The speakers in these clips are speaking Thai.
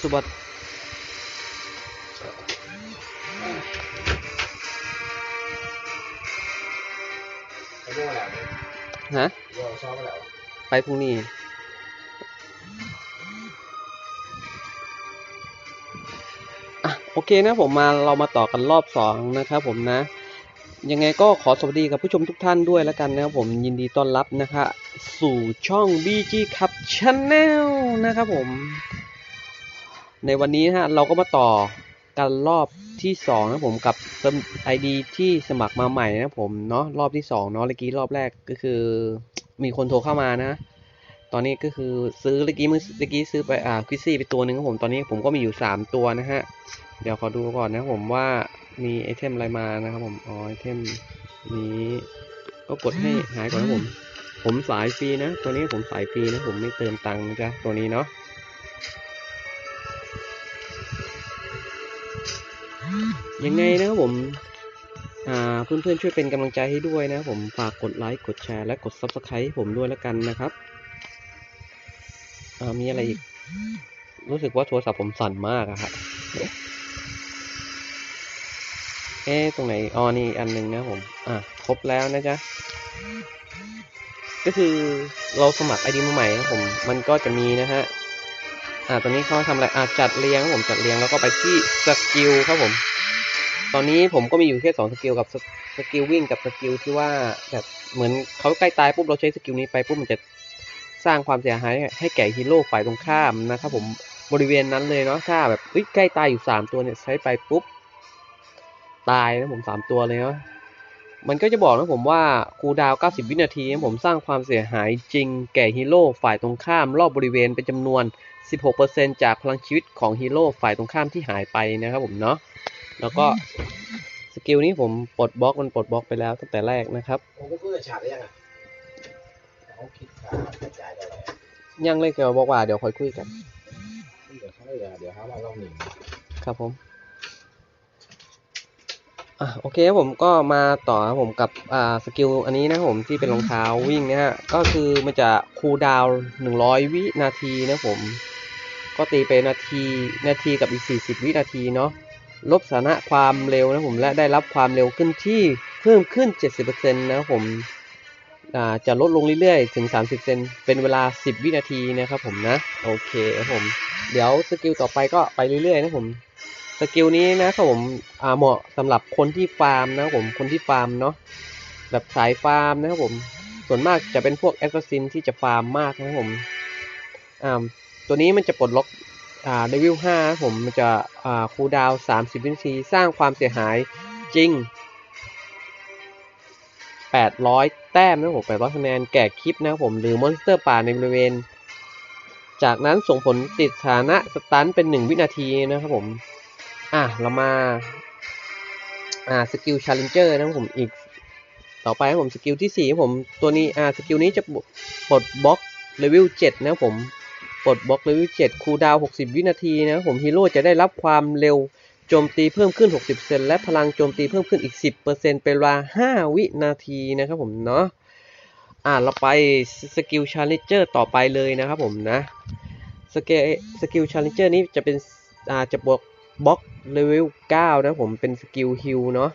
สวัสดไปดูมาแล้วฮะเราซ้อมมาแล้วไปพรุ่งนี้ อะ โอเคนะผมมาเรามาต่อกันรอบสองนะครับผมนะ ยังไงก็ขอสวัสดีกับผู้ชมทุกท่านด้วยแล้วกันนะครับผมยินดีต้อนรับนะคะ สู่ช่อง BG ครับ Channel นะครับผม ในวันนี้นะฮะเราก็มาต่อกันรอบที่สองนะผมกับไอดีที่สมัครมาใหม่นะผมเนาะรอบที่สองเนาะเมื่อกี้รอบแรกก็คือ มีคนโทรเข้ามานะ ตอนนี้ก็คือซื้อเมื่อกี้เมื่อกี้ซื้อไปอ่าควิซี่ไปตัวหนึ่งครับผมตอนนี้ผมก็มีอยู่สามตัวนะฮะเดี๋ยวขอดูก่อนนะผมว่ามีไอเทมอะไรมานะครับผมอ๋อไอเทมนี้ก็กดให้หายก่อนนะผม ผมสายฟรีนะ ตัวนี้ผมสายฟรีนะผมไม่เติมตังค์นะจ๊ะตัวนี้เนาะ ยังไงนะครับผมเพื่อนๆช่วยเป็นกำลังใจให้ด้วยนะผมฝากกดไลค์กดแชร์และกด Subscribe ผมด้วยแล้วกันนะครับมีอะไรอีก รู้สึกว่าโทรศัพท์ผมสั่นมากอะครับเอ๊ะตรงไหนอ๋อนี่อันหนึงนะผมอะครบแล้วนะจ๊ะก็คือเราสมัครไอดีมาใหม่นะผม มันก็จะมีนะฮะ อ่าตอนนี้เขาทำอะไรอ่าจัดเรียงครับผมจัดเรียงแล้วก็ไปที่สกิลครับผม ตอนนี้ผมก็มีอยู่แค่สองสกิลกับสกิลวิ่งกับสกิลที่ว่าแบบเหมือนเขาใกล้ตายปุ๊บเราใช้สกิลนี้ไปปุ๊บมันจะสร้างความเสียหายให้แก่ฮีโร่ฝ่ายตรงข้ามนะครับผมบริเวณนั้นเลยเนาะถ้าแบบใกล้ตายอยู่สามตัวเนี่ยใช้ไปปุ๊บตายนะผมสามตัวเลยเนาะ มันก็จะบอกนะผมว่าคูลดาวน์90 วินาทีนะผมสร้างความเสียหายจริงแก่ฮีโร่ฝ่ายตรงข้ามรอบบริเวณเป็นจำนวน 16%จากพลังชีวิตของฮีโร่ฝ่ายตรงข้ามที่หายไปนะครับผมเนาะแล้วก็สกิลนี้ผมปลดบล็อกมันปลดบล็อกไปแล้วตั้งแต่แรกนะครับผมก็พูดกับฉากได้ยังไงเขาคิดขากระจายอะไรยังเลยเกี่ยวบอกว่าเดี๋ยวค่อยคุยกัน เดี๋ยวเขาเลยเดี๋ยวเขามาลองหนึ่งครับผม อะโอเคครับผมก็มาต่อครับผมกับอ่าสกิลอันนี้นะผมที่เป็นรองเท้าวิ่งนะฮะก็คือมันจะคูลดาวน์100วินาทีนะผม ก็ตีไปนาทีนาทีกับอีก40วินาทีเนาะลบสถานะความเร็วนะผมและได้รับความเร็วขึ้นที่เพิ่มขึ้น 70%นะครับผมอ่าจะลดลงเรื่อยๆ ถึง 30 เซน เป็นเวลา 10 วินาทีนะครับผมนะ โอเคครับผม เดี๋ยวสกิลต่อไปก็ไปเรื่อยๆ นะผม สกิลนี้นะครับผมเหมาะสำหรับคนที่ฟาร์มนะครับผมคนที่ฟาร์มเนาะแบบสายฟาร์มนะครับผมส่วนมากจะเป็นพวกแอสซัสซินที่จะฟาร์มมากนะครับผมอ่าตัวนี้มันจะปลดล็อกอ่าเลเวล5ครับผมมันจะอ่าคูลดาวน์30 วินาที สร้างความเสียหายจริง 800 แต้มนะครับผม800คะแนนแก่คลิปนะครับผม หรือมอนสเตอร์ป่าในบริเวณ จากนั้นส่งผลติดฐานะสตันเป็น 1 วินาทีนะครับผม อะ เรามา อ่า สกิลชาเลนเจอร์นะผมอีก ต่อไปผมสกิลที่สี่ผม ตัวนี้ อ่า สกิลนี้จะปลดบล็อกเลเวล7นะครับผม ปลดบล็อกเลเวล7คูลดาวน์60วินาทีนะผมฮีโร่จะได้รับความเร็วโจมตีเพิ่มขึ้น 60%และพลังโจมตีเพิ่มขึ้นอีก 10%เป็นเวลา 5 วินาทีนะครับผมเนาะ อ่าเราไปสกิลชาเลนเจอร์ต่อไปเลยนะครับผมนะสกิลสกิลชาเลนเจอร์นี้จะเป็น อ่า จะบวก บล็อกเลเวล9นะผมเป็นสกิลฮิลเนาะ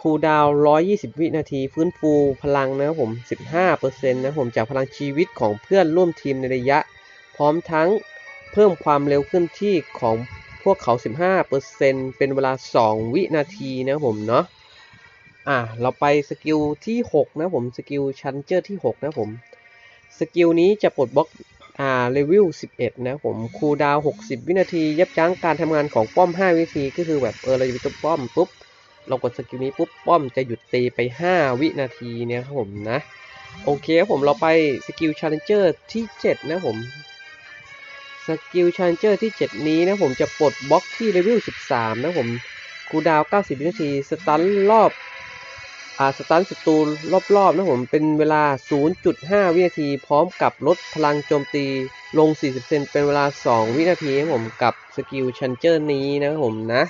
คูลดาวน์120 วินาที ฟื้นฟูพลังนะครับผม 15%นะผมจากพลังชีวิตของเพื่อนร่วมทีมในระยะ พร้อมทั้งเพิ่มความเร็วขึ้นที่ของพวกเขา 15%เป็นเวลา 2 วินาทีนะครับผมเนาะอะเราไปสกิลที่ 6 นะผม สกิลชันเจอร์ที่ 6 นะผม สกิลนี้จะปลดบล็อก อ่าเลเวล11 นะผมคูดาว 60 วินาที ยับยั้งการทำงานของป้อม 5 วินาที ก็คือแบบเออเราจะไปตัวป้อมปุ๊บ เรากดสกิลนี้ปุ๊บ ป้อมจะหยุดตีไป 5 วินาทีเนี่ยครับผมนะ โอเคครับผมเราไปสกิลชาเลนเจอร์ที่ 7 นะผมสกิลชาเลนเจอร์ที่ 7 นี้นะผมจะปลดบล็อกที่เลเวล13 นะผมคูดาว 90 วินาที สตันรอบ อ่าสตันศัตรูรอบๆนะผมเป็นเวลา 0.5 วินาที พร้อมกับลดพลังโจมตีลง 40%เป็นเวลา 2 วินาทีนะผมกับสกิลชันเจอร์นี้นะครับผมนะ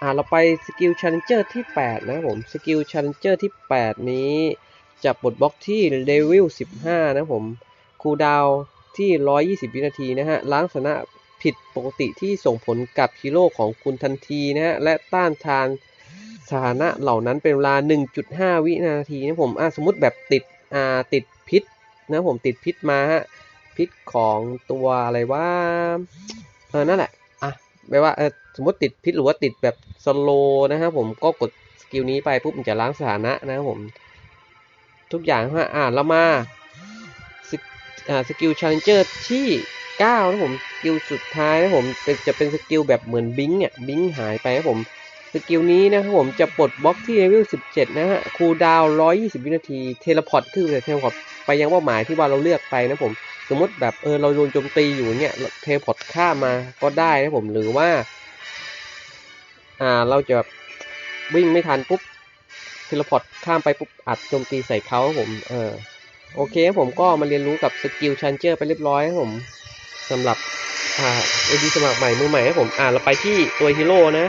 อ่าเราไปสกิลชันเจอร์ที่ 8 นะครับผมสกิลชันเจอร์ที่ 8 นี้จะปลดบล็อกที่เลเวล 15 นะผมคูลดาวที่ 120 วินาทีนะฮะล้างสถานะผิดปกติที่ส่งผลกับฮีโร่ของคุณทันทีนะฮะและต้านทาน สถานะเหล่านั้นเป็นเวลา 1.5 วินาทีนะผมสมมติแบบติดติดพิษนะผมติดพิษมาฮะพิษของตัวอะไรว่าเออนั่นแหละอะแปลว่าเออสมมติติดพิษหรือว่าติดแบบสโลนะครับผมก็กดสกิลนี้ไปปุ๊บมันจะล้างสถานะนะครับผม ทุกอย่างฮะอ่าเรามาสสกิลชาเลเจอร์ที่9นะผมสกิลสุดท้ายนะผมจะเป็นสกิลแบบเหมือนบิงเนี่ยบิงหายไปนะผม สกิลนี้นะครับผมจะปลดบล็อกที่เลเวล 17 นะฮะ คูลดาวน์120วินาที เทเลพอร์ตคือเทเลพอร์ตไปยังเป้าหมายที่ว่าเราเลือกไปนะผม สมมติแบบเออเราโดนโจมตีอยู่เนี่ย เทเลพอร์ตข้ามมาก็ได้นะผมหรือว่า อ่าเราจะแบบวิ่งไม่ทันปุ๊บ เทเลพอร์ตข้ามไปปุ๊บอัดโจมตีใส่เขาครับผม เออโอเคผมก็มาเรียนรู้กับสกิลชันเจอร์ไปเรียบร้อยครับผมสำหรับอ่าเอดีสมัครใหม่มือใหม่ครับผมอ่าเราไปที่ตัวฮีโร่นะ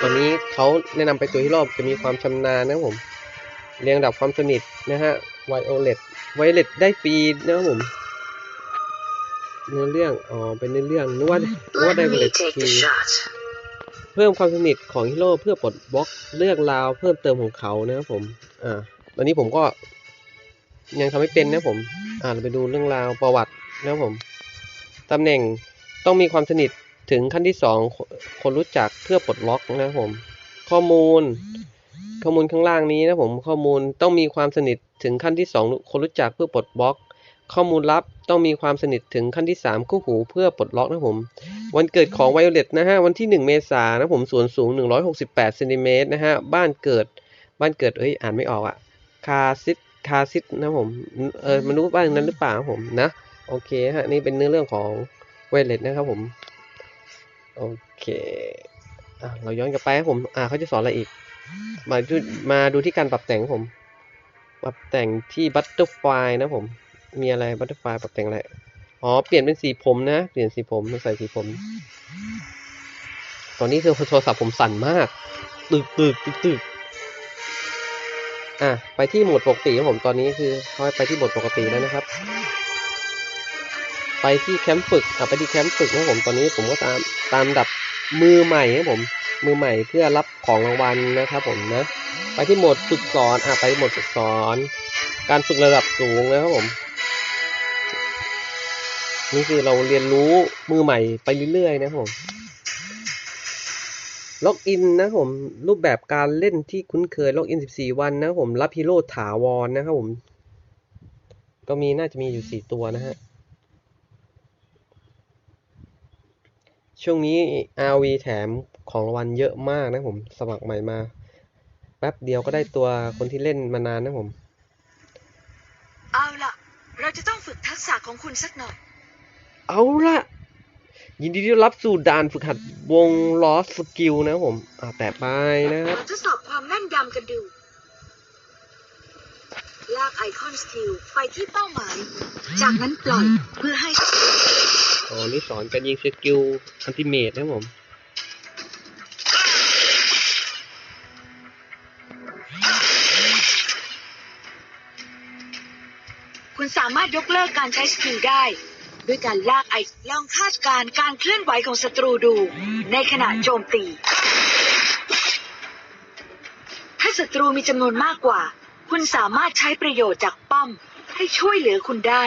ตอนนี้เขาแนะนำไปตัวฮีโร่จะมีความชำนาญนะครับผม เรียงระดับความสนิทนะฮะไวโอเลตไวโอเลตได้ฟรีนะครับผมเนื้อเรื่อง อ๋อ เป็นเนื้อเรื่องนึกว่านึกว่า Let ได้ไวโอเล me ต take ฟรี the shot. เพิ่มความสนิทของฮีโร่เพื่อปลดบล็อกเรื่องราวเพิ่มเติมของเขานะครับผม อ่า ตอนนี้ผมก็ ยังทำไม่เป็นนะผม อ่าเราไปดูเรื่องราวประวัตินะครับผมตำแหน่งต้องมีความสนิท ถึงขั้นที่สองคนรู้จักเพื่อปลดล็อกนะครับผม ข้อมูล ข้อมูลข้างล่างนี้นะผมข้อมูลต้องมีความสนิทถึงขั้นที่สองคนรู้จักเพื่อปลดบล็อก ข้อมูลลับต้องมีความสนิทถึงขั้นที่ 3 คู่หูเพื่อปลดล็อกนะผม วันเกิดของไวโอเลตนะฮะวันที่ 1 เมษายนนะผมส่วนสูง 168เซนติเมตรนะฮะบ้านเกิดบ้านเกิดเอ้ยอ่านไม่ออกอะคาซิตคาซิตนะผมเออมันรู้บ้านนั้นหรือเปล่าครับผมนะโอเคฮะนี่เป็นเนื้อเรื่องของไวโอเลตนะครับผม โอเคอเราย้อนกลับไปครับผมอ่าเขาจะสอนอะไรอีก มาดูมาดูที่การปรับแต่งผม ปรับแต่งที่บัตเตอร์ไฟนะผม มีอะไรบัตเตอร์ไฟปรับแต่งอะไร อ๋อ เปลี่ยนเป็นสีผมนะ เปลี่ยนสีผมใส่สีผม ตอนนี้คือโทรศัพท์ผมสั่นมาก ตึกตึกตึกตึกอะ ไปที่โหมดปกติครับผมตอนนี้คือเขาไปที่โหมดปกติแล้วนะครับ ไปที่แคมป์ฝึกอะไปที่แคมป์ฝึกนะครับผมตอนนี้ผมก็ตามตามดับมือใหม่ครับผมมือใหม่เพื่อรับของรางวัลนะครับผมนะ ไปที่โหมดฝึกสอนอะไปที่โหมดฝึกสอน การฝึกระดับสูงนะครับผมนี่คือเราเรียนรู้มือใหม่ไปเรื่อยๆนะครับผมล็อกอินนะครับผมรูปแบบการเล่นที่คุ้นเคยล็อกอิน 14 วันนะครับผมรับฮีโร่ถาวรนะครับผม ก็มีน่าจะมีอยู่ 4 ตัวนะฮะ ช่วงนี้ RV แถมของรางวัลเยอะมากนะครับผม สมัครใหม่มา แป๊บเดียวก็ได้ตัวคนที่เล่นมานานนะครับผม เอาล่ะ เราจะต้องฝึกทักษะของคุณสักหน่อย เอาละยินดีต้อนรับสู่ด่านฝึกหัดวงลอสสกิลนะครับผมอ่าแต่ไปนะครับ เราทดสอบความแม่นยำกันดู ลากไอคอนสกิลไปที่เป้าหมาย จากนั้นปล่อยเพื่อให้ อ๋อ นี่สอนการยิงสกิลอันติเมตนะผม คุณสามารถยกเลิกการใช้สกิลได้ ด้วยการลากไอลองคาดการณ์การเคลื่อนไหวของศัตรูดู ในขณะโจมตี ถ้าศัตรูมีจำนวนมากกว่า คุณสามารถใช้ประโยชน์จากป้อม ให้ช่วยเหลือคุณได้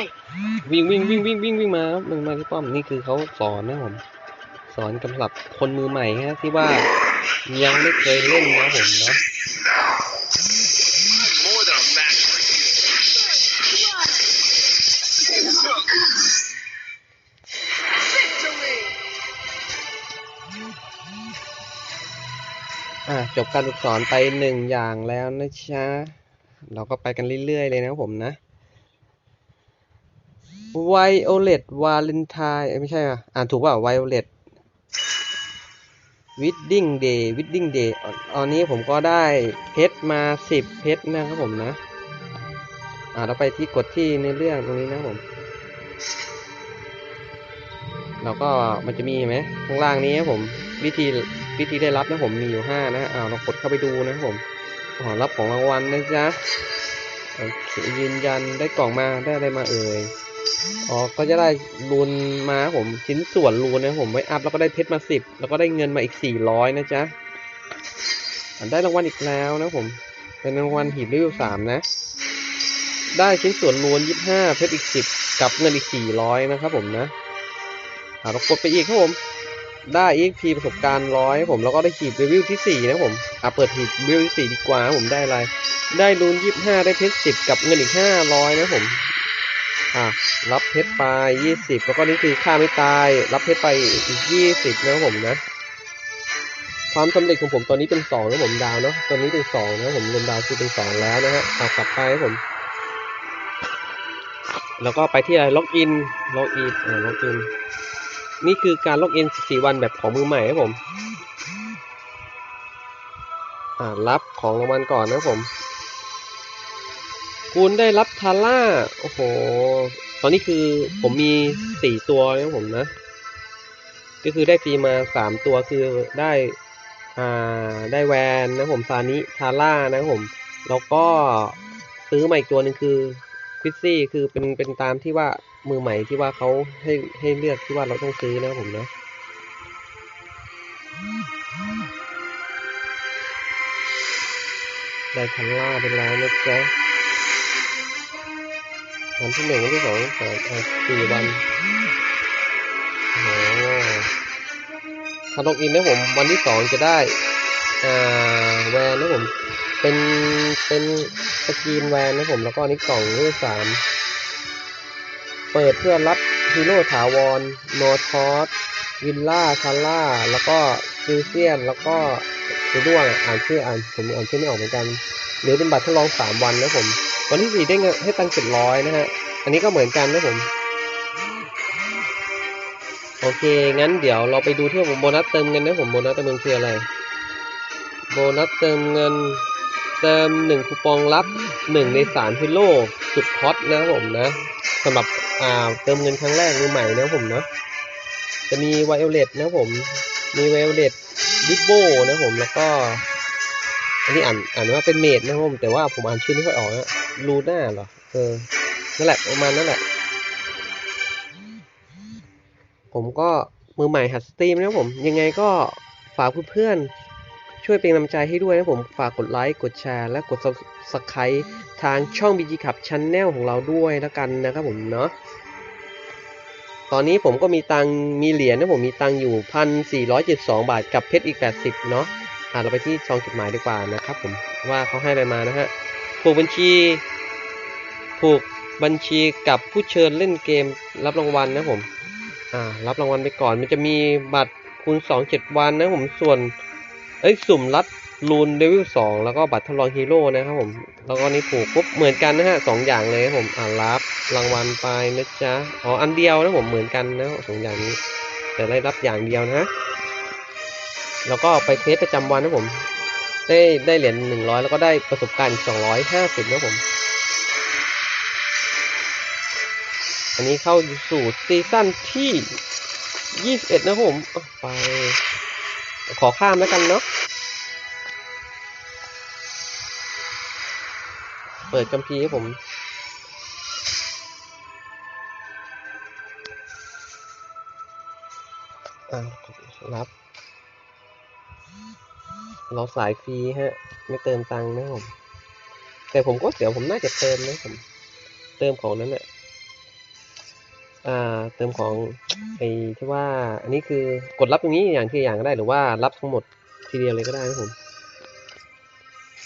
วิ่งวิ่งวิ่งวิ่งวิ่งวิ่งมามันมาที่ป้อมนี่คือเขาสอนนะผมสอนสำหรับคนมือใหม่ฮะที่ว่ายังไม่เคยเล่นนะผมเนาะจบการฝึกสอนไปหนึ่งอย่างแล้วนะจ๊ะเราก็ไปกันเรื่อยๆเลยนะผมนะ Violet Valentine เอ้ยไม่ใช่อะอ่านถูกป่า Violet Wedding Day Wedding Day อะตอนนี้ผมก็ได้เพชรมาสิบเพชรนะครับผมนะ อ่าเราไปที่กดที่ในเรื่องตรงนี้นะผมแล้วก็มันจะมีไหมข้างล่างนี้ครับผม วิธีวิธีได้รับนะผมมีอยู่ห้านะอ้าเรากดเข้าไปดูนะครับผมอ๋อรับของรางวัลนะจ๊ะโอเคยืนยันได้กล่องมาได้อะไรมาเอ่ย อ๋อ ก็จะได้รูนมาผมชิ้นส่วนรูนนะผมไว้อัพแล้วก็ได้เพชรมาสิบแล้วก็ได้เงินมาอีกสี่ร้อยนะจ๊ะได้รางวัลอีกแล้วนะผม เป็นรางวัลหีบเลเวลสามนะ ได้ชิ้นส่วนรูนยี่ห้าเพชรอีกสิบกับเงินอีกสี่ร้อยนะครับผมนะอ่าเรากดไปอีกครับผมได้ EXP ประสบการณ์ร้อยผมแล้วก็ได้หีบเลเวที่สี่นะผมอะเปิดหีบเลเวที่สี่ดีกว่าผมได้อะไร ได้รูนยี่ห้าได้เพชรสิบกับเงินอีกห้าร้อยนะผม อะรับเพชรไปยี่สิบแล้วก็นี่คือค่าไม่ตาย รับเพชรไปอีกยี่สิบนะครับผมนะ ความสำเร็จของผมตอนนี้เป็นสองนะผมดาวเนาะตอนนี้เป็นสองนะผมรวมดาวคือเป็นสองแล้วนะฮะอะกลับไปครับผมแล้วก็ไปที่อะไรล็อกอินล็อกอินอ่าล็อกอินนี่คือการล็อกอิน14วันแบบของมือใหม่ครับผมอ่ารับของรางวัลก่อนนะครับผม คุณได้รับทาร่า โอ้โห ตอนนี้คือผมมีสี่ตัวนะผมนะ ก็คือได้ฟรีมาสามตัวคือได้ อ่า ได้แวนนะผมซานิทาร่านะผม แล้วก็ซื้อมาอีกตัวหนึ่งคือควิซซี่ คือเป็น เป็นตามที่ว่ามือใหม่ที่ว่าเขาให้ให้เลือกที่ว่าเราต้องซื้อนะผมนะได้ทันล่าไปแล้วนะจ๊ะ วันที่หนึ่งวันที่สองวันที่สามอะสี่วันโอ้ถ้าล็อกอินนะผมวันที่สองจะได้อ่าแวนนะผมเป็นเป็นสกีนแวนนะผมแล้วก็นี่กล่องที่สามเปิดเพื่อรับฮีโร่ถาวรโนทอสวิลล่าชาร่าแล้วก็ซิลเซียน แล้วก็ไปด้วงอะอ่านชื่ออ่านผมอ่านชื่อไม่ออกเหมือนกันหรือเป็นบัตรทดลองสามวันนะผม วันที่สี่ได้เงินให้ตังค์เจ็ดร้อยนะฮะ อันนี้ก็เหมือนกันนะผม โอเค งั้นเดี๋ยวเราไปดูที่ผมโบนัสเติมเงินนะผมโบนัสเติมเงินคืออะไร โบนัสเติมเงิน เติมหนึ่งคูปองรับหนึ่งในสามฮีโร่สุดฮอตนะผมนะสำหรับอ่าเติมเงินครั้งแรกมือใหม่นะผมเนาะจะมีไวโอเลตนะผม มีไวโอเลตบิ๊กโบนะผมแล้วก็ อันนี้อ่านอ่านว่าเป็นเมดนะครับผมแต่ว่าผมอ่านชื่อไม่ค่อยออกนะลูน่าเหรอเออนั่นแหละประมาณนั่นแหละ ผมก็มือใหม่หัดสตรีมนะครับผม ยังไงก็ฝากเพื่อนๆช่วยเป็นกำลังใจให้ด้วยนะผมฝากกดไลค์กดแชร์ และกด subscribe ทางช่อง BG ขับ Channel ของเราด้วยแล้วกันนะครับผมเนาะตอนนี้ผมก็มีตังมีเหรียญนะผมมีตังอยู่พันสี่ร้อยเจ็ดสองบาทกับเพชรอีกแปดสิบเนาะ เราไปที่ซองจดหมายดีกว่านะครับ ผมว่าเขาให้อะไรมานะฮะผูกบัญชีผูกบัญชีกับผู้เชิญเล่นเกมรับรางวัลนะผมอ่ารับรางวัลไปก่อน มันจะมีบัตรคูณสองเจ็ดวันนะผมส่วนเอ้ยสุ่มรัดรูนเลเวลสองแล้วก็บัตรทดลองฮีโร่นะครับผม แล้วก็นี่ผูกปุ๊บเหมือนกันนะฮะสองอย่างเลยครับผมอ่ารับรางวัลไปนะจ๊ะอ๋ออันเดียวนะผมเหมือนกันนะสองอย่างนี้ แต่ได้รับอย่างเดียวนะ แล้วก็ไปเทสประจำวันนะผม ได้ได้เหรียญหนึ่งร้อยแล้วก็ได้ประสบการณ์สองร้อยห้าสิบนะผม อันนี้เข้าสู่ซีซั่นที่ยี่สิบเอ็ดนะผมไป ขอข้ามแล้วกันเนาะเปิดกัมพีให้ผมรับ เราสายฟรีฮะ ไม่เติมตังค์นะผม แต่ผมก็เสียวผมน่าจะเติมนะผม เติมของนั้นแหละอ่า เติมของไอ้ที่ว่า อันนี้คือกดรับตรงนี้อย่างที่อย่างก็ได้หรือว่ารับทั้งหมดทีเดียวเลยก็ได้นะผม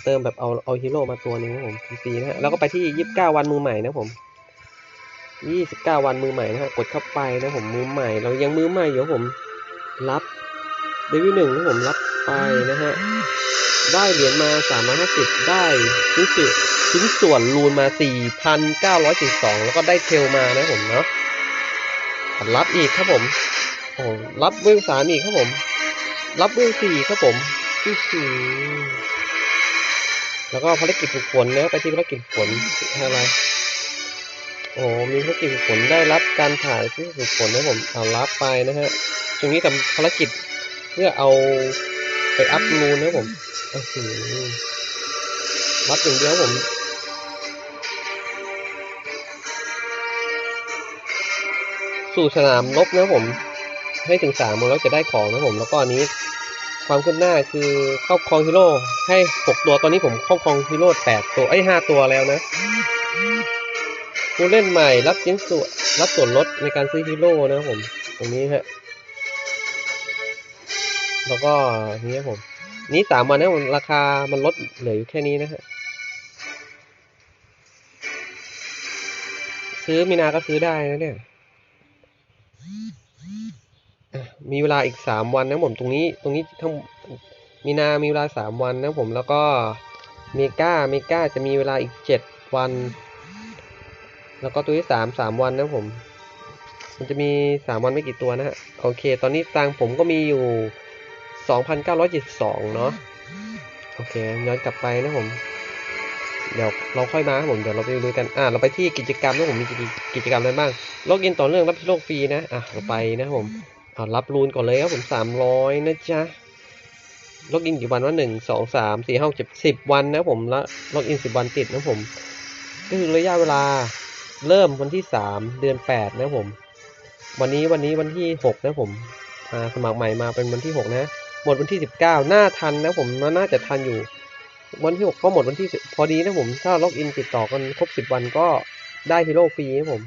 เติมแบบเอาเอาฮีโร่มาตัวหนึงนะผมฟรีนะฮะแล้วก็ไปที่ยี่สิบเก้าวันมือใหม่นะผมยี่สิบเก้าวันมือใหม่นะฮะกดเข้าไปนะผมมือใหม่ เรายังมือใหม่อยู่ผมรับเดวิลหนึ่งนะผมรับ ไปนะฮะ ได้เหรียญมาสามร้อยห้าสิบได้ชิ้นส่วนชิ้นส่วนรูนมาสี่พันเก้าร้อยสิบสองแล้วก็ได้เทลมานะผมเนาะรับอีกครับผมโอ้รับเวลสามอีกครับผม รับเวลสี่ครับผมอือแล้วก็ภารกิจฝึกฝนนะไปที่ภารกิจฝนอะไรโอ้มีภารกิจฝึกฝนได้รับการถ่ายที่ฝึกฝนนะผมเอารับไปนะฮะช่วงนี้ทำภารกิจเพื่อเอา ไปอัพรูนนะผมอื้อหือรับอย่างเดียวผมสู่สนามรบนะผม ให้ถึงสามวันแล้วจะได้ของนะผม แล้วก็อันนี้ ความขึ้นหน้าคือครอบครองฮีโร่ให้หกตัวตอนนี้ผมครอบครองฮีโร่แปดตัวไอ้ห้าตัวแล้วนะผู้เล่นใหม่รับชิ้นส่วนรับส่วนลดในการซื้อฮีโร่นะผม ตรงนี้ฮะ แล้วก็นี้ผม นี้สามวันนะผมราคามันลดเหลืออยู่แค่นี้นะฮะซื้อมีนาก็ซื้อได้นะเนี่ยมีเวลาอีกสามวันนะผมตรงนี้ตรงนี้ทั้งมีนามีเวลาสามวันนะผมแล้วก็เมกาเมกาจะมีเวลาอีกเจ็ดวัน แล้วก็ตัวที่สามสามวันนะผม มันจะมีสามวันไม่กี่ตัวนะฮะโอเค ตอนนี้ตังผมก็มีอยู่ สองพันเก้าร้อยเจ็ดสองเนาะโอเคย้อนกลับไปนะผม เดี๋ยวเราค่อยมาครับผมเดี๋ยวเราไปดูกันอ่าเราไปที่กิจกรรมนะผมมีกิจกรรมอะไรบ้างล็อกอินต่อเนื่องรับโลกฟรีนะอะเราไปนะผมอ่ารับรูนก่อนเลยครับผมสามร้อยนะจ๊ะล็อกอินกี่วันว่าหนึ่งสองสามสี่ห้าเจ็ดสิบวันนะผมแล้วล็อกอินสิบวันติดนะผม ก็คือระยะเวลาเริ่มวันที่สามเดือนแปดนะผม วันนี้วันนี้วันที่หกนะผมอ่าสมัครใหม่มาเป็นวันที่หกนะ หมดวันที่สิบเก้าน่าทันนะผมน่าจะทันอยู่ วันที่หกก็หมดวันที่ พอดีนะผมถ้าล็อกอินติดต่อกันครบสิบวันก็ได้ฮีโร่ฟรีนะผม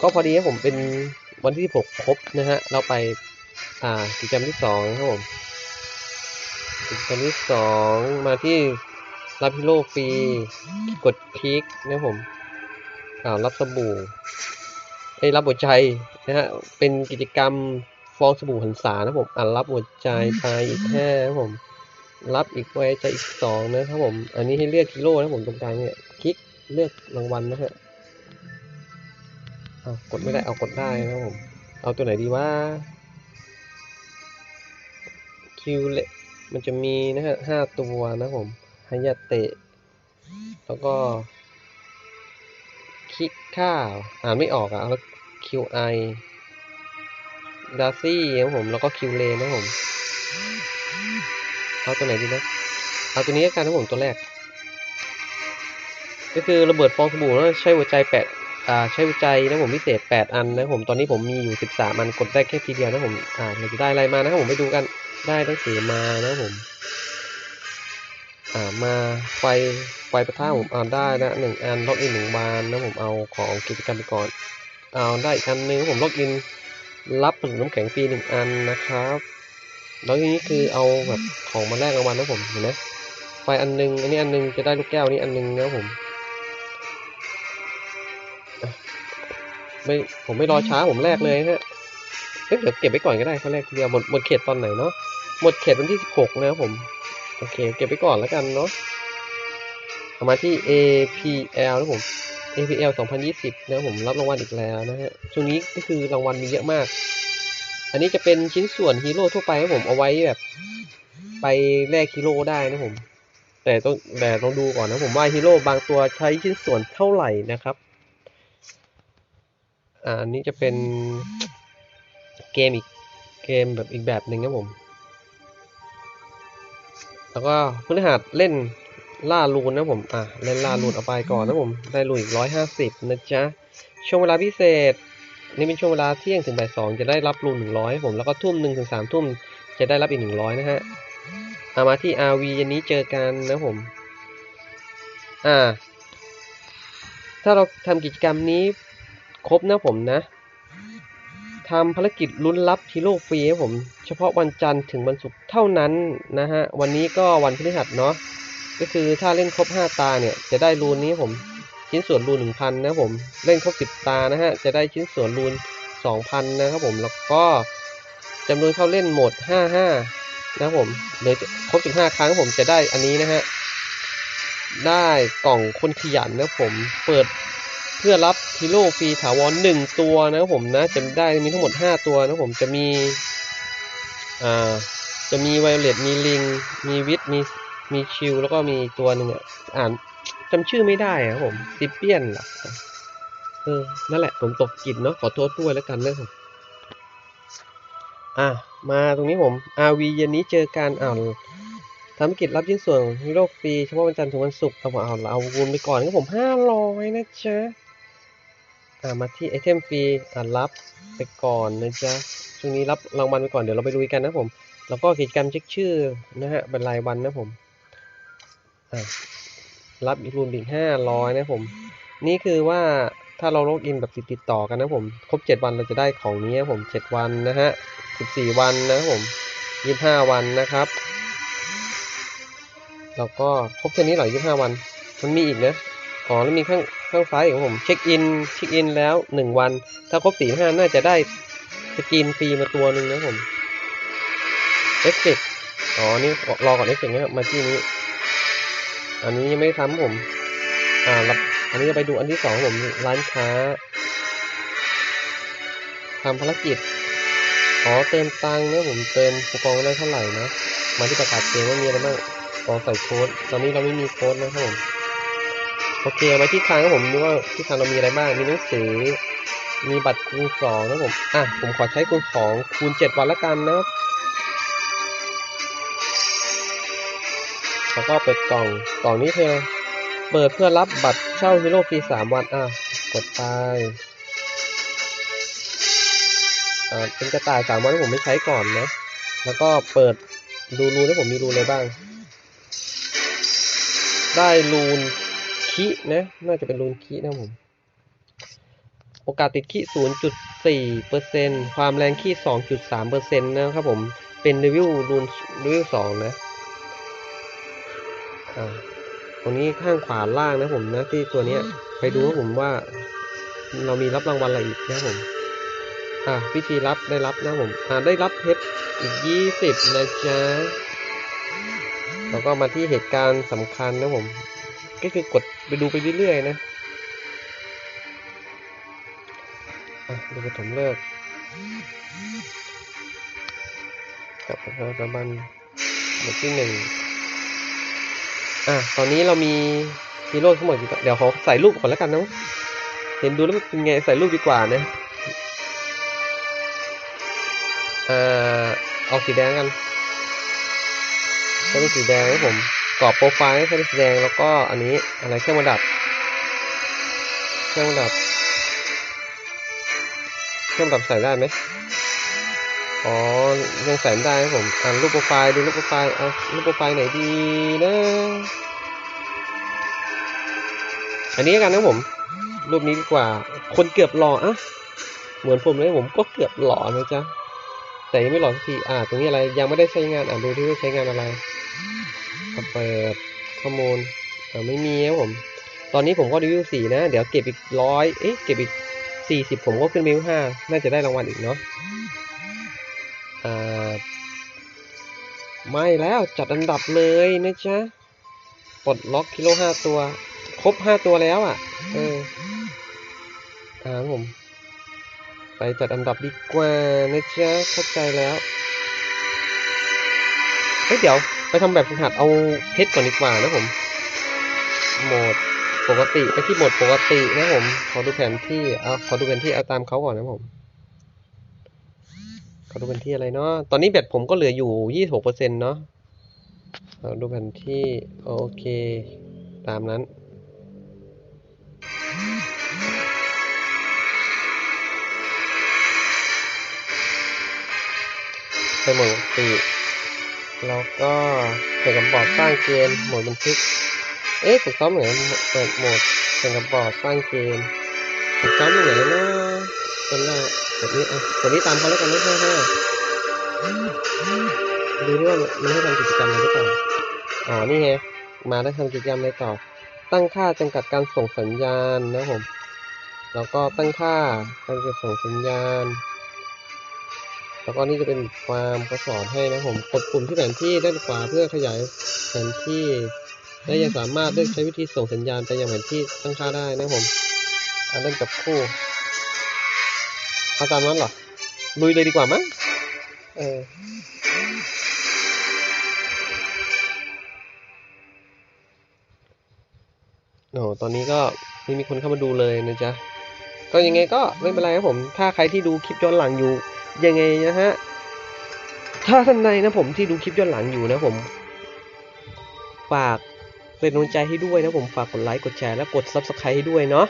ก็พอดีนะผมเป็นวันที่หกครบนะฮะ เราไป อ่ากิจกรรมที่สองครับผมกิจกรรมที่สองมาที่รับฮีโร่ฟรี กดคลิกนะผมอ่ารับสบู่ไอ้รับหัวใจนะฮะ เป็นกิจกรรม องสบู่หันษานะผมอ่ารับหัวใจไปอีกแค่นะผม รับอีกไว้ใจอีกสองนะครับผม อันนี้ให้เลือกกิโลนะผมตรงกลางเนี่ยคลิกเลือกรางวัลนะฮะเอากดไม่ได้เอากดได้นะครับผม เอาตัวไหนดีว่าคิวเลมันจะมีนะฮะห้าตัวนะผมฮายาเตะ แล้วก็คิกข้าวอ่านไม่ออกอะแล้วคิวไอ ดาซี่นะครับผมแล้วก็คิวเลนะครับผมเอาตัวไหนดีนะเอาตัวนี้แล้วกันนะผมตัวแรก ก็คือระเบิดฟองสบู่แล้วใช้หัวใจแปดอ่าใช้หัวใจนะผมพิเศษแปดอันนะผมตอนนี้ผมมีอยู่สิบสามอันกดได้แค่ทีเดียวนะผมอ่าเราจะได้อะไรมานะผมไปดูกันได้หนังสือมานะผมอ่ามาไฟไฟประท่าผมเอาได้นะหนึ่งอันล็อกอินหนึ่งบานนะผมเอาของกิจกรรมไปก่อน เอาได้อีกอันหนึงผมล็อกอิน รับผลน้ำแข็งฟรีหนึ่งอันนะครับ แล้วทีนี้คือเอาแบบของมาแลกรางวัลนะผมเห็นไหมไฟอันหนึง อันนี้อันหนึงจะได้ลูกแก้วนี้อันหนึงนะผมไม่ผมไม่รอช้าผมแลกเลยฮะเอ้ยเดี๋ยวเก็บไว้ก่อนก็ได้เขาแลกทีเดียวหมดหมดเขตตอนไหนเนาะหมดเขตวันที่สิบหกนะครับผม โอเค เก็บไว้ก่อนแล้วกันเนาะเอามาที่ APL นะผม APL 2020 นะครับผมรับรางวัลอีกแล้วนะฮะ ช่วงนี้ก็คือรางวัลมีเยอะมาก อันนี้จะเป็นชิ้นส่วนฮีโร่ทั่วไปครับผม เอาไว้แบบไปแลกฮีโร่ได้นะผม แต่ต้องแต่ต้องดูก่อนนะผมว่าฮีโร่บางตัวใช้ชิ้นส่วนเท่าไหร่นะครับ อ่าอันนี้จะเป็นเกมอีกเกมแบบอีกแบบหนึ่งครับผม แล้วก็พฤหัสเล่น ล่าลูนนะผม อะเล่นล่าลูนเอาไปก่อนนะผม ได้ลูนอีกร้อยห้าสิบนะจ๊ะ ช่วงเวลาพิเศษ นี่เป็นช่วงเวลาเที่ยงถึงบ่ายสองจะได้รับรูนหนึ่งร้อยผม แล้วก็ทุ่มหนึ่งถึงสามทุ่มจะได้รับอีกหนึ่งร้อยนะฮะเอามาที่ RV ยันนี้เจอกันนะผม อ่า ถ้าเราทำกิจกรรมนี้ครบนะผมนะทำภารกิจลุ้นรับฮีโร่ฟรีให้ผม เฉพาะวันจันทร์ถึงวันศุกร์เท่านั้นนะฮะ วันนี้ก็วันพฤหัสเนาะ ก็คือถ้าเล่นครบห้าตาเนี่ยจะได้รูนนี้ผมชิ้นส่วนรูนหนึ่งพันนะผมเล่นครบสิบตานะฮะจะได้ชิ้นส่วนรูนสองพันนะครับผมแล้วก็จำนวนเข้าเล่นหมดห้าห้านะผมเลยครบสิบห้าครั้งผมจะได้อันนี้นะฮะได้กล่องคนขยันนะผมเปิดเพื่อรับฮีโร่ฟรีถาวรหนึ่งตัวนะครับผมนะจะได้มีทั้งหมดห้าตัวนะผมจะมีอ่าจะมีไวโอเลตมีลิง มีวิทมี มีชิลแล้วก็มีตัวหนึ่งอะอ่านจำชื่อไม่ได้ครับผมซิเปียนหรอเออ นั่นแหละผมตกกินเนาะขอโทษด้วยแล้วกันนะครับอะ มาตรงนี้ผม RV เย็นนี้เจอกันอ้าวทำธุรกิจรับชิ้นส่วนฮีโร่ฟรีเฉพาะวันจันทร์ถึงวันศุกร์เอาเอาเอาวนไปก่อนครับผมห้าร้อยนะจ๊ะอ่ามาที่ไอเทมฟรีอ่ารับไปก่อนนะจ๊ะช่วงนี้รับรางวัลไปก่อนเดี๋ยวเราไปดูกันนะผม แล้วก็กิจกรรมเช็คชื่อนะฮะเป็นรายวันนะผม รับอีกรูนอีกห้าร้อยนะผม นี่คือว่าถ้าเราล็อกอินแบบติดติดต่อกันนะผม ครบเจ็ดวันเราจะได้ของนี้นะผมเจ็ดวันนะฮะสิบสี่วันนะผมยี่ห้าวันนะครับ แล้วก็ครบแค่านี้หรอยี่ห้าวัน มันมีอีกนะอ๋อแล้วมีข้างข้างซ้ายของผมเช็คอินเช็คอินแล้วหนึ่งวัน ถ้าครบสี่ห้าน่าจะได้สกินฟรีมาตัวหนึ่งนะผมเอฟเฟกอ๋อ นี่รอก่อนเอฟเฟกนะครับมาที่นี้ อันนี้ยังไม่ได้ทำผม อ่ารับอันนี้จะไปดูอันที่สองผมร้านค้าทำภารกิจอ๋อเติมตังค์นะผมเติมคูปองได้เท่าไหร่นะมาที่ประกาศเกมว่ามีอะไรบ้างลองใส่โค้ดตอนนี้เราไม่มีโค้ดนะครับผมโอเคเอาที่ทางครับผมดูว่าที่ทางเรามีอะไรบ้างมีหนังสือ มีบัตรคูณสองนะผมอะผมขอใช้คูณสองคูณเจ็ดวันละกันนะ แล้วก็เปิดกล่องกล่องนี้เธอเปิดเพื่อรับบัตรเช่าฮีโร่ฟรีสามวันอะกดไปอ่าเป็นกระต่ายสามวันที่ผมไม่ใช้ก่อนนะ แล้วก็เปิดดูรูที่ผมมีรูอะไรบ้าง ได้รูนคินะ น่าจะเป็นรูนคินะผม โอกาสติดขี้0.4เปอร์เซ็นความแรงขี้2.3เปอร์เซ็นนะครับผม เป็นรีวิวรูนรีวิว2นะ ตรงนี้ข้างขวาล่างนะผมนะที่ตัวเนี้ยไปดูว่าผมว่า เรามีรับรางวัลอะไรอีกนะผม อ่าวิธีรับได้รับนะผม อ่าได้รับเพชรอีก20นะจ๊ะแล้วก็มาที่เหตุการณ์สำคัญนะผม ก็คือกดไปดูไปเรื่อยๆนะอะดูปฐมเลิกษ์กับพระสบันบทที่หนึ่ง อะตอนนี้เรามีฮีโร่ทั้งหมดกี่ตัวเดี๋ยวขอใส่รูปก่อนแล้วกันนะเห็นดูแล้วเป็นไงใส่รูปดีกว่านะอ่าเอาสีแดงกันใช้เป็นสีแดงนะผมกรอบโปรไฟล์ใช้เป็นสีแดงแล้วก็อันนี้อะไรเครื่องประดับ เครื่องประดับเครื่องประดับใส่ได้ไหม อ๋อ ยังใส่ไม่ได้ครับผมอ่านรูปโปรไฟล์ดูรูปโปรไฟล์ เอารูปโปรไฟล์ไหนดีนะ อันนี้กันนะผม รูปนี้ดีกว่า คนเกือบหล่ออะเหมือนผมเลยผมก็เกือบหล่อนะจ๊ะ แต่ยังไม่หล่อสักที อ่า ตรงนี้อะไร ยังไม่ได้ใช้งาน อ่านดูที่ว่าใช้งานอะไรเอาเปิดข้อมูลอ่าไม่มีครับผม ตอนนี้ผมก็รีวิวสี่นะ เดี๋ยวเก็บอีกร้อย เอ๊ะ เก็บอีกสี่สิบผมก็ขึ้นรีวิวห้าน่าจะได้รางวัลอีกเนาะ ไม่แล้วจัดอันดับเลยนะจ๊ะปลดล็อกกิโลห้าตัว ครบห้าตัวแล้วอะ เอออ่าผม ไปจัดอันดับดีกว่านะจ๊ะเข้าใจแล้วเฮ้ยเดี๋ยวไปทำแบบฝึกหัดเอาเพชรก่อนดีกว่านะผมโหมดปกติไปที่โหมดปกตินะผม ขอดูแผนที่เอาขอดูแผนที่เอาตามเขาก่อนนะผม ขอดูแผนที่อะไรเนาะ ตอนนี้แบตผมก็เหลืออยู่ยี่สิบหกเปอร์เซ็นต์เนาะขอดูแผนที่โอเคตามนั้น ไปหมดปกติแล้วก็แข่งกับบอร์ดสร้างเกมโหมดบันทึก เอ๊ะฝึกซ้อมไหนเปิดโหมดแข่งกับบอร์ดสร้างเกมฝึกซ้อมตรงไหนนะจำได้แบบนี้อะแบบนี้ตามเขาแล้วกันนะห้าห้าดูด้วยว่ามันให้ทำกิจกรรมอะไรหรือเปล่าอ๋อนี่ไงมาได้ทำกิจกรรมอะไรต่อ ตั้งค่าจำกัดการส่งสัญญาณนะผมแล้วก็ตั้งค่าการจะส่งสัญญาณ แล้วก็นี่จะเป็นความเขาสอนให้นะผม กดปุ่มที่แผนที่ด้านขวาเพื่อขยายแผนที่ และยังสามารถเลือกใช้วิธีส่งสัญญาณไปยังแผนที่ตั้งค่าได้นะผมอันเล่นกับคู่ เอาตามนั้นเหรอ ลุยเลยดีกว่ามั้ง เออ โอ้ตอนนี้ก็ไม่มีคนเข้ามาดูเลยนะจ๊ะ ก็ยังไงก็ไม่เป็นไรครับผม ถ้าใครที่ดูคลิปย้อนหลังอยู่ ยังไงนะฮะ ถ้าท่านใดนะผมที่ดูคลิปย้อนหลังอยู่นะผม ฝากเป็นกำลังใจให้ด้วยนะผม ฝากกดไลค์ กดแชร์ และกด subscribe ให้ด้วยเนาะ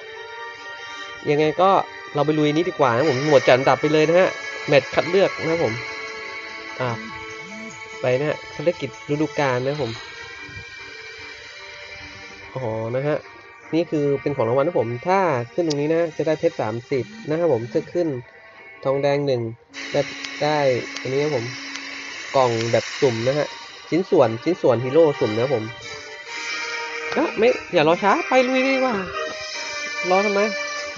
ยังไงก็ เราไปลุยนี้ดีกว่านะผมหมวดจัดอันดับไปเลยนะฮะแมตช์คัดเลือกนะครับผมอ่าไปนะฮะภารกิจฤดูกาลนะครับผมอ๋อนะฮะนี่คือเป็นของรางวัลนะผม ถ้าขึ้นตรงนี้นะ จะได้เพชรสามสิบนะครับผมถ้าขึ้นทองแดงหนึ่งได้ได้อันนี้ครับผมกล่องแบบสุ่มนะฮะชิ้นส่วนชิ้นส่วนฮีโร่สุ่มนะครับผมก็ไม่อย่ารอช้าไปลุยดีกว่า รอทำไม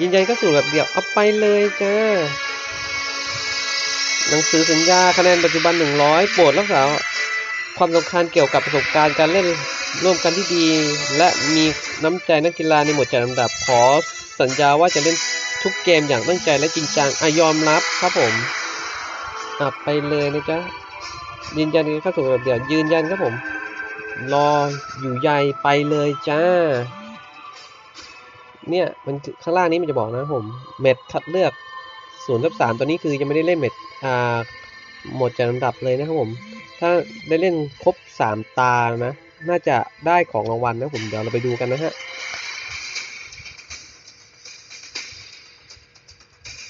ยืนยันก็สู่แบบเดียวเอาไปเลยจ้าหนังสือสัญญาคะแนนปัจจุบัน 100 โปรดรักษาความสำคัญเกี่ยวกับประสบการณ์การเล่นร่วมกันที่ดี และมีน้ำใจนักกีฬาในหมวดจัดลำดับขอสัญญาว่าจะเล่นทุกเกมอย่างตั้งใจและจริงจังอะยอมรับครับผมอะไปเลยนะจ๊ะยืนยันเข้าสู่แบบเดียวยืนยันครับผม รออยู่ใยไปเลยจ้า เนี่ยมันข้างล่างนี้มันจะบอกนะผมเม็ดคัดเลือกศูนย์ทับสามตัวนี้คือยังไม่ได้เล่นเม็ดอ่าหมดจากลำดับเลยนะครับผม ถ้าได้เล่นครบสามตานะ น่าจะได้ของรางวัลนะผมเดี๋ยวเราไปดูกันนะฮะ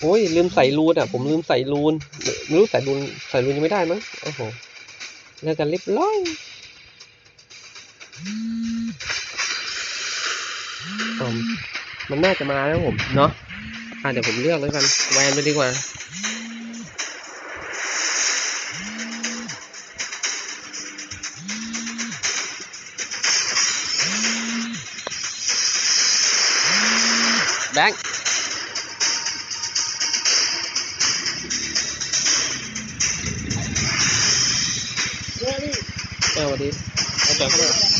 โอ้ยลืมใส่รูนอะผมลืมใส่รูนไม่รู้ใส่รูนใส่รูนยังไม่ได้มั้งโอ้โหน่าจะเรียบร้อยอืม มันน่าจะมาแล้วผมเนาะอะเดี๋ยวผมเลือกแล้วกันแวนไปดีกว่าแบงค์เฮ้ยเออสวัสดีเอาจอยเข้ามา